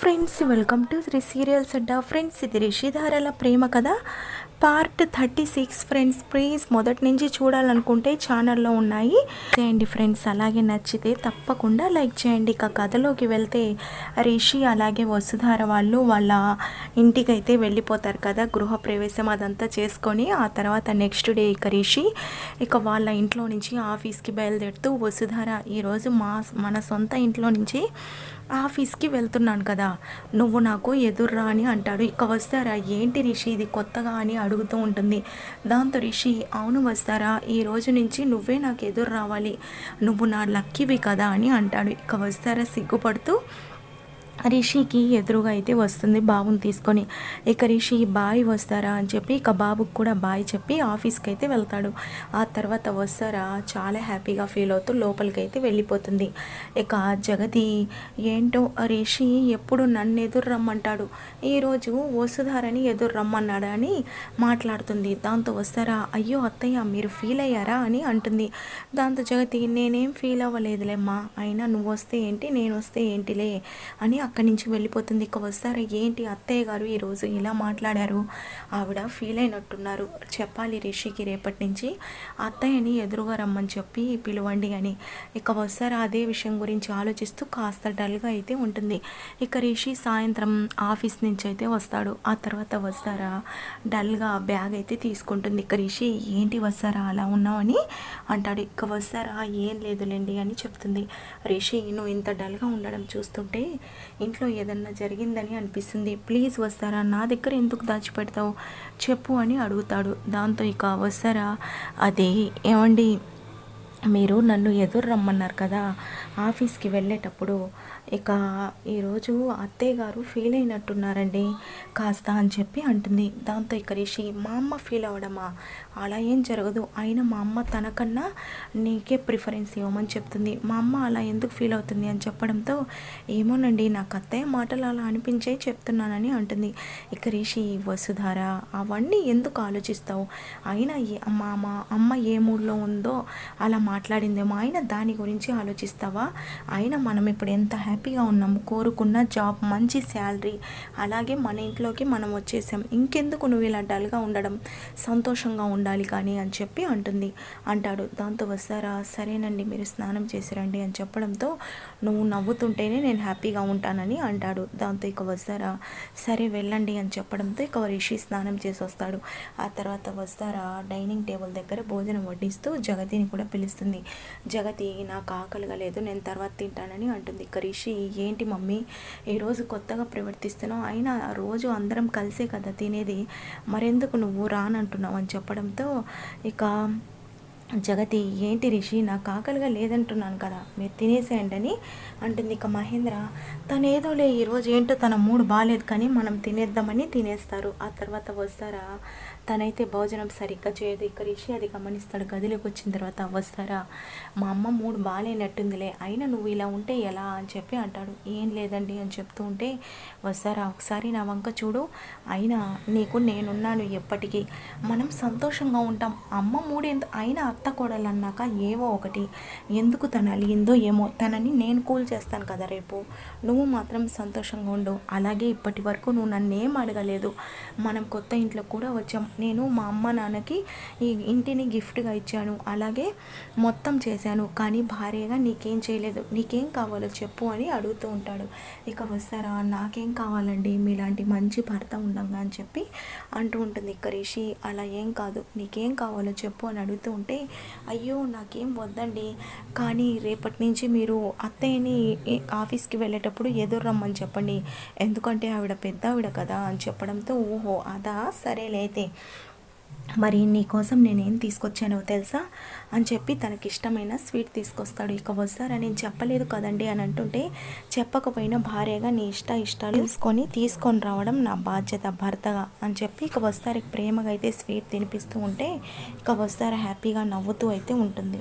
Friends welcome to Sri serials Adda friends ఇది రిషిధారల ప్రేమ కదా? Part thirty six friends please మొదటి నుంచి చూడాలనుకుంటే ఛానల్లో ఉన్నాయి. చేయండి ఫ్రెండ్స్ అలాగే నచ్చితే తప్పకుండా లైక్ చేయండి. ఇక కథలోకి వెళ్తే రిషి అలాగే వసుధార వాళ్ళు వాళ్ళ ఇంటికి అయితే వెళ్ళిపోతారు కదా. గృహప్రవేశం అదంతా చేసుకొని ఆ తర్వాత నెక్స్ట్ డే ఇక రిషి ఇక వాళ్ళ ఇంట్లో నుంచి ఆఫీస్కి బయలుదేరుతూ వసుధార ఈరోజు మా మన సొంత ఇంట్లో నుంచి ఆఫీస్కి వెళ్తున్నాను కదా. నువ్వు నాకు ఎదుర్రా అని అంటాడు. ఇక వస్తారా ఏంటి రిషి? ఇది కొత్తగా అని అడుగుతూ ఉంటుంది. దాంతో రిషి అవును వస్తారా? ఈ రోజు నుంచి నువ్వే నాకు ఎదురు రావాలి. నువ్వు నా లక్కీవి కదా అని అంటాడు. ఇక వస్తారా? సిగ్గుపడుతూ రిషికి ఎదురుగా అయితే వస్తుంది బాబుని తీసుకొని. ఇక రిషి బాయ్ వస్తారా? అని చెప్పి ఇక బాబుకి కూడా బాయ్ చెప్పి ఆఫీస్కి అయితే వెళ్తాడు. ఆ తర్వాత వస్తారా? చాలా హ్యాపీగా ఫీల్ అవుతూ లోపలికి అయితే వెళ్ళిపోతుంది. ఇక జగతి ఏంటో రిషి ఎప్పుడు నన్ను ఎదురు రమ్మంటాడు? ఈరోజు వసుధారని ఎదురు రమ్మన్నాడా? అని మాట్లాడుతుంది. దాంతో వస్తారా? అయ్యో అత్తయ్య మీరు ఫీల్ అయ్యారా? అని అంటుంది. దాంతో జగతి నేనేం ఫీల్ అవ్వలేదులేమ్మా. అయినా నువ్వు వస్తే ఏంటి నేను వస్తే ఏంటిలే? అని అక్కడి నుంచి వెళ్ళిపోతుంది. ఇక వస్తారా ఏంటి? అత్తయ్య గారు ఈరోజు ఇలా మాట్లాడారు? ఆవిడ ఫీల్ అయినట్టున్నారు. చెప్పాలి రిషికి రేపటి నుంచి. అత్తయ్యని ఎదురుగా రమ్మని చెప్పి పిలవండి అని. ఇక వస్తారా? అదే విషయం గురించి ఆలోచిస్తూ కాస్త డల్గా అయితే ఉంటుంది. ఇక రిషి సాయంత్రం ఆఫీస్ నుంచి అయితే వస్తాడు. ఆ తర్వాత వస్తారా? డల్గా బ్యాగ్ అయితే తీసుకుంటుంది. ఇక రిషి ఏంటి వస్తారా? అలా ఉన్నావని అంటాడు. ఇక వస్తారా? ఏం లేదులేండి అని చెప్తుంది. రిషి నువ్వు ఇంత డల్గా ఉండడం చూస్తుంటే ఇంట్లో ఏదన్నా జరిగిందని అనిపిస్తుంది. ప్లీజ్ వస్తారా? నా దగ్గర ఎందుకు దాచిపెడతావు? చెప్పు అని అడుగుతాడు. దాంతో ఇక వస్తారా? అదే ఏమండి మీరు నన్ను ఎదురు రమ్మన్నారు కదా? ఆఫీస్కి వెళ్ళేటప్పుడు ఇక ఈరోజు అత్తయ్య గారు ఫీల్ అయినట్టున్నారండి. కాస్త అని చెప్పి అంటుంది. దాంతో ఇక రిషి మా అమ్మ ఫీల్ అవ్వడమా అలా ఏం జరగదు. అయినా మా అమ్మ తనకన్నా నీకే ప్రిఫరెన్స్ ఇవ్వమని చెప్తుంది. మా అమ్మ అలా ఎందుకు ఫీల్ అవుతుంది? అని చెప్పడంతో ఏమోనండి నాకు అత్తయ్య మాటలు అలా అనిపించే చెప్తున్నానని అంటుంది. ఇక రిషి వసుధార అవన్నీ ఎందుకు ఆలోచిస్తావు? అయినా మా అమ్మ ఏ మూడ్లో ఉందో అలా మాట్లాడిందేమో. అయినా దాని గురించి ఆలోచిస్తావా? అయినా మనం ఇప్పుడు ఎంత హ్యాపీగా ఉన్నాము కోరుకున్న జాబ్ మంచి శాలరీ అలాగే మన ఇంట్లోకి మనం వచ్చేసాం. ఇంకెందుకు నువ్వు ఇలా డల్గా ఉండడం? సంతోషంగా ఉండాలి కానీ అని చెప్పి అంటుంది. అంటాడు. దాంతో వస్తారా? సరేనండి మీరు స్నానం చేసిరండి అని చెప్పడంతో నువ్వు నవ్వుతుంటేనే నేను హ్యాపీగా ఉంటానని అంటాడు. దాంతో ఇక వస్తారా? సరే వెళ్ళండి అని చెప్పడంతో ఇక రిషి స్నానం చేసి వస్తాడు. ఆ తర్వాత వస్తారా? డైనింగ్ టేబుల్ దగ్గర భోజనం వడ్డిస్తూ జగతిని కూడా పిలుస్తుంది. జగతి నాకు ఆకలిగా లేదు నేను తర్వాత తింటానని అంటుంది. ఇక రిషి ఏంటి మమ్మీ ఈరోజు కొత్తగా ప్రవర్తిస్తున్నావు. అయినా రోజు అందరం కలిసే కదా తినేది. మరెందుకు నువ్వు రానంటున్నావు? అని చెప్పడంతో ఇక జగతి ఏంటి రిషి నాకు ఆకలిగా లేదంటున్నాను కదా మీరు తినేసేయండి అని అంటుంది. ఇక మహేంద్ర తను ఏదోలే ఈరోజు ఏంటో తన మూడు బాగాలేదు కానీ మనం తినేద్దామని తినేస్తారు. ఆ తర్వాత వస్తారా? తనైతే భోజనం సరిగ్గా చేయదు. ఇక్కడ రిషి అది గమనిస్తాడు. గదిలోకి వచ్చిన తర్వాత వస్తారా మా అమ్మ మూడు బాగాలేనట్టుందిలే అయినా నువ్వు ఇలా ఉంటే ఎలా? అని చెప్పి అంటాడు. ఏం లేదండి అని చెప్తూ ఉంటే వస్తారా? ఒకసారి నా వంక చూడు. అయినా నీకు నేనున్నాను ఎప్పటికీ. మనం సంతోషంగా ఉంటాం. అమ్మ మూడేంత అయినా అత్త కోడలు అన్నాక ఏవో ఒకటి. ఎందుకు తను అలిగిందో ఏమో తనని నేను కూల్ చేస్తాను కదా రేపు. నువ్వు మాత్రం సంతోషంగా ఉండు. అలాగే ఇప్పటి వరకు నువ్వు నన్ను ఏం అడగలేదు. మనం కొత్త ఇంట్లో కూడా వచ్చాం. నేను మా అమ్మ నాన్నకి ఈ ఇంటిని గిఫ్ట్గా ఇచ్చాను. అలాగే మొత్తం చేశాను. కానీ భార్యగా నీకేం చేయలేదు. నీకేం కావాలో చెప్పు అని అడుగుతూ ఉంటాడు. ఇక వస్తారా? నాకేం కావాలండి? మీలాంటి మంచి భర్త ఉండంగా అని చెప్పి అంటూ ఉంటుంది ఇక రిషి. అలా ఏం కాదు. నీకేం కావాలో చెప్పు అని అడుగుతూ ఉంటే అయ్యో నాకేం వద్దండి. కానీ రేపటి నుంచి మీరు అత్తయ్యని ఆఫీస్కి వెళ్ళేటప్పుడు ఎదురు రమ్మని చెప్పండి. ఎందుకంటే ఆవిడ పెద్ద ఆవిడ కదా అని చెప్పడంతో ఓహో అదా? సరేలైతే మరి నీకోసం నేనేం తీసుకొచ్చానో తెలుసా? అని చెప్పి తనకి ఇష్టమైన స్వీట్ తీసుకొస్తాడు. ఇక వస్తారని నేను చెప్పలేదు కదండి అని అంటుంటే చెప్పకపోయినా భార్యగా నీ ఇష్ట ఇష్టాలు తీసుకొని తీసుకొని రావడం నా బాధ్యత భర్తగా అని చెప్పి ఇక వస్తారు? ప్రేమగా అయితే స్వీట్ తినిపిస్తూ ఉంటే ఇక వస్తార? హ్యాపీగా నవ్వుతూ అయితే ఉంటుంది.